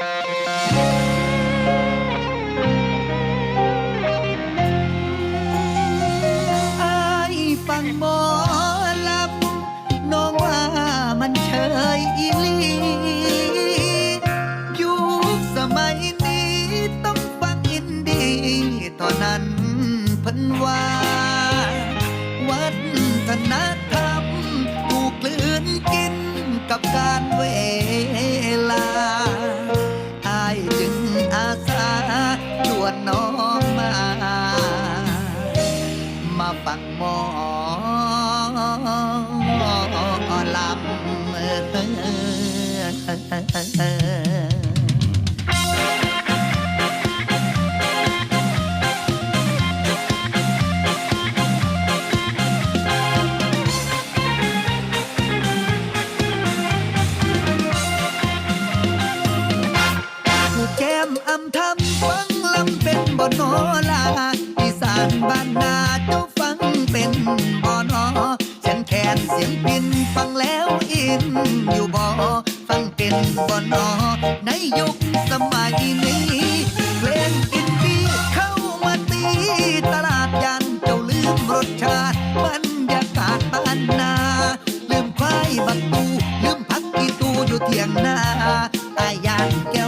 ฟังหมอลำน้องว่ามันเฉยอีลียุคสมัยนี้ต้องฟังอินดีตอนนั้นพันว่าวัฒนธรรมถูกลืนกินกับการ อลำ I go.